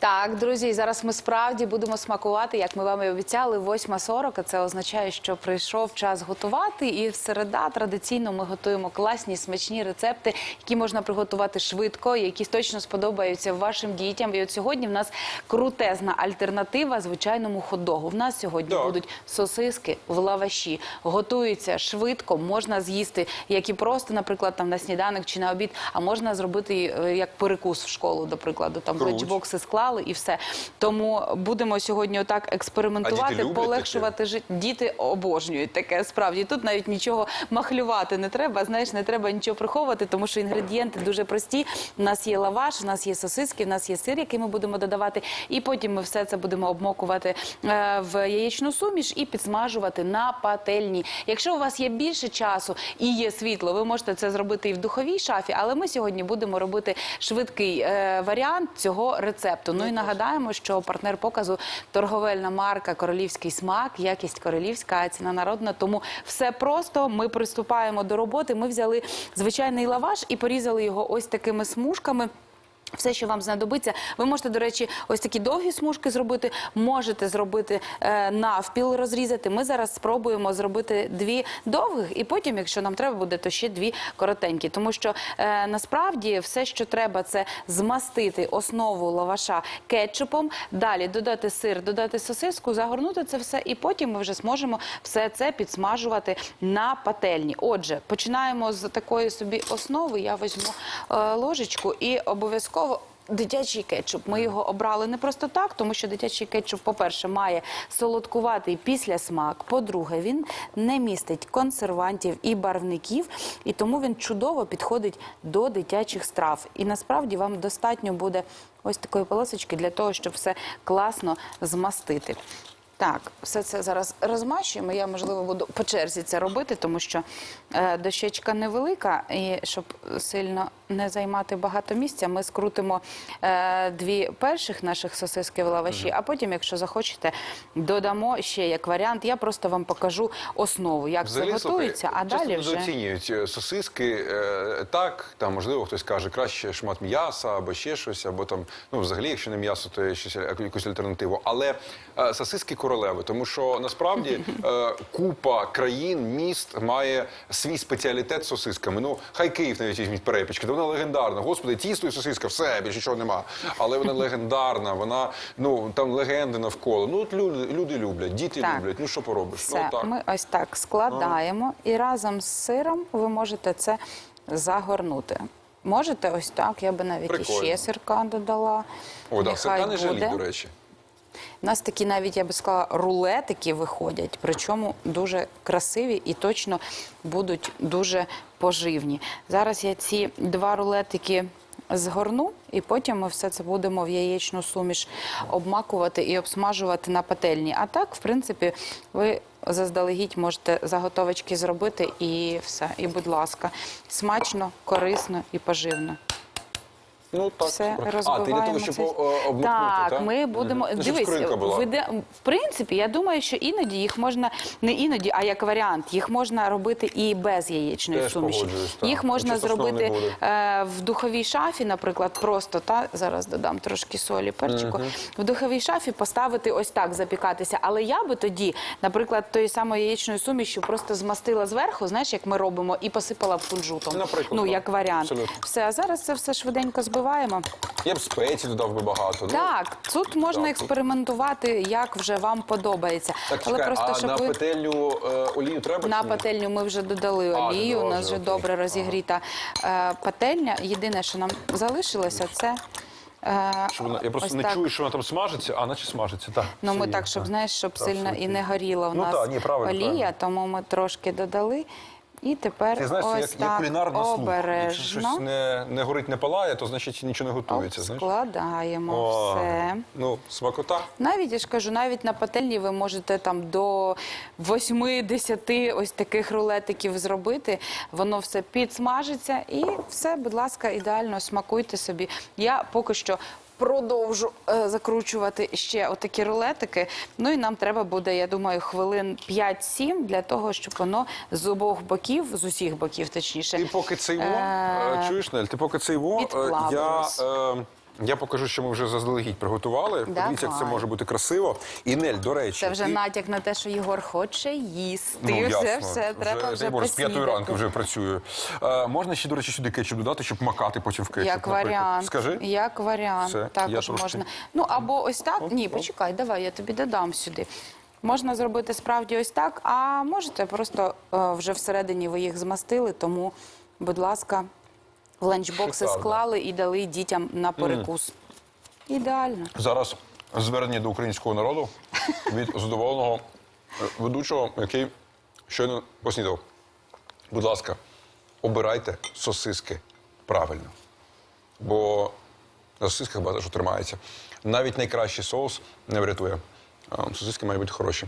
Так, друзі, і зараз ми справді будемо смакувати, як ми вам і обіцяли, 8.40, а Це означає, що прийшов час готувати. І в середа традиційно ми готуємо класні смачні рецепти, які можна приготувати швидко, які точно сподобаються вашим дітям. І от сьогодні в нас крутезна альтернатива звичайному хот-догу. В нас сьогодні Так. будуть сосиски в лаваші. Готуються швидко, можна з'їсти, як і просто, наприклад, там на сніданок чи на обід, а можна зробити е, як перекус в школу, до прикладу, там Круть. ланчбокси склали і все. Тому будемо сьогодні отак експериментувати, полегшувати життя. Діти обожнюють таке справді. Тут навіть нічого махлювати не треба. Знаєш, не треба нічого приховувати, тому що інгредієнти дуже прості. У нас є лаваш, у нас є сосиски, у нас є сир, який ми будемо додавати. І потім ми все це будемо обмокувати е, в яєчну суміш і підсмажувати на пательні. Якщо у вас є більше часу і є світло, ви можете це зробити і в духовій шафі. Але ми сьогодні будемо робити швидкий е, варіант цього рецепту. Ну і нагадаємо, що партнер показу торговельна марка Королівський смак, якість королівська, ціна народна. Тому все просто. Ми приступаємо до роботи. Ми взяли звичайний лаваш і порізали його ось такими смужками. Все, що вам знадобиться, ви можете, до речі, ось такі довгі смужки зробити. Можете зробити е, навпіл розрізати. Ми зараз спробуємо зробити дві довгих, і потім, якщо нам треба буде, то ще дві коротенькі. Тому що е, насправді все, що треба, це змастити основу лаваша кетчупом, далі додати сир, додати сосиску, загорнути це все, і потім ми вже зможемо все це підсмажувати на пательні. Отже, починаємо з такої собі основи. Я візьму е, ложечку і обов'язково. Дитячий кетчуп. Ми його обрали не просто так, тому що дитячий кетчуп, по-перше, має солодкуватий післясмак. По-друге, він не містить консервантів і барвників, і тому він чудово підходить до дитячих страв. І насправді вам достатньо буде ось такої полосочки для того, щоб все класно змастити. Так, все це зараз розмащуємо. Я, можливо, буду по черзі це робити, тому що дощечка невелика, і щоб сильно не займати багато місця, ми скрутимо е, дві перших наших сосиски в лаваші, а потім, якщо захочете, додамо ще як варіант. Я просто вам покажу основу, як це готується, а далі вже. недооцінюють е, сосиски. е, Так, там можливо хтось каже, краще шмат м'яса або ще щось, або там, ну взагалі, якщо не м'ясо, то є щось е, якусь альтернативу. Але е, сосиски королеви, тому що насправді е, купа країн, міст має свій спеціалітет з сосисками. Ну, хай Київ навіть візьміть перепічки, то вона легендарна. Господи, тісто і сосиска, все, більше чого нема. Але вона легендарна, вона ну там легенди навколо. Ну от люди, люди люблять, діти Так. люблять. Ну що поробиш? Все, ну так. ми ось так складаємо і разом з сиром ви можете це загорнути. Можете ось так, я би навіть Прикольно. іще сирка додала. О, да, сирка не буде. до речі. У нас такі навіть, я би сказала, рулетики виходять, причому дуже красиві і точно будуть дуже поживні. Зараз я ці два рулетики згорну, і потім ми все це будемо в яєчну суміш обмакувати і обсмажувати на пательні. А так, в принципі, ви заздалегідь можете заготовочки зробити і все. І, будь ласка, смачно, корисно і поживно. Ну так, Все супер. а ти для того, щоб це. так, так? ми будемо. Ну, щоб дивись. скринька була. виде- в принципі, я думаю, що іноді їх можна не іноді, а як варіант, їх можна робити і без яєчної Теж суміші. Їх можна Нічого зробити е, в духовій шафі, наприклад, просто та зараз додам трошки солі, перчику. В духовій шафі поставити ось так запікатися. Але я би тоді, наприклад, тої самої яєчної суміші просто змастила зверху, знаєш, як ми робимо, і посипала кунжутом. Наприклад, ну так. як варіант. Абсолютно. Все, а зараз це все швиденько збиваємо. Я б спецій додав би багато. Ну, Так, тут можна так. експериментувати, як вже вам подобається. Так, Але чекай, просто а щоб на ви петелю е, олію треба? на чи ні? пательню ми вже додали А, олію. У нас вже, вже окей. добре розігріта е, пательня. Єдине, що нам залишилося, це. е, Щоб вона- я просто ось не так. чую, що вона там смажиться, а наче смажиться. Так, Ну, все ми є, так, щоб знаєш, щоб сильно і не горіла в Ну нас так, ні, правильно, олія, правильно. тому ми трошки додали. І тепер Ти знаєш, ось як, так як кулінарна слух. Якщо щось не, не горить, не палає, то значить нічого не готується. знаєш? складаємо О, все. Ну, смакота. Навіть я ж кажу, навіть на пательні ви можете там до 8-10 ось таких рулетиків зробити. Воно все підсмажиться і все, будь ласка, ідеально смакуйте собі. Я поки що. Продовжу е, закручувати ще отакі рулетики. Ну і нам треба буде, я думаю, хвилин 5-7 для того, щоб воно з обох боків, з усіх боків, точніше, Ти поки цей во, Е, е, чуєш, Нель, ти поки цей во, е, я е, Я покажу, що ми вже заздалегідь приготували. Подивіться, як це може бути красиво. І Нель, до речі, Це вже ти- натяк на те, що Єгор хоче їсти. Ну, все, ясно. все, треба вже Боже, з п'ятої ранку вже працюю. Е, можна ще, до речі, сюди кетчуп додати, щоб макати потім в кетчуп. Як наприклад. варіант. Скажи. Як варіант. Все, я Також трошки- можна. Ну або ось так. Оп, Ні, оп. почекай, давай, я тобі додам сюди. Можна зробити справді ось так, а можете просто е, вже всередині ви їх змастили, тому, будь ласка, в ланчбокси Шикарно. склали і дали дітям на перекус. Ідеально. Зараз звернення до українського народу від задоволеного е, ведучого, який щойно поснідав. Будь ласка, обирайте сосиски правильно. Бо на сосисках багато що тримається. Навіть найкращий соус не врятує. А Сосиски мають бути хороші.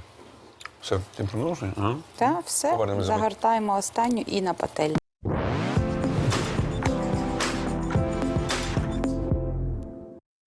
Все, тим продовжує? Ага. Та все Повернемось загортаємо останню і на пательню.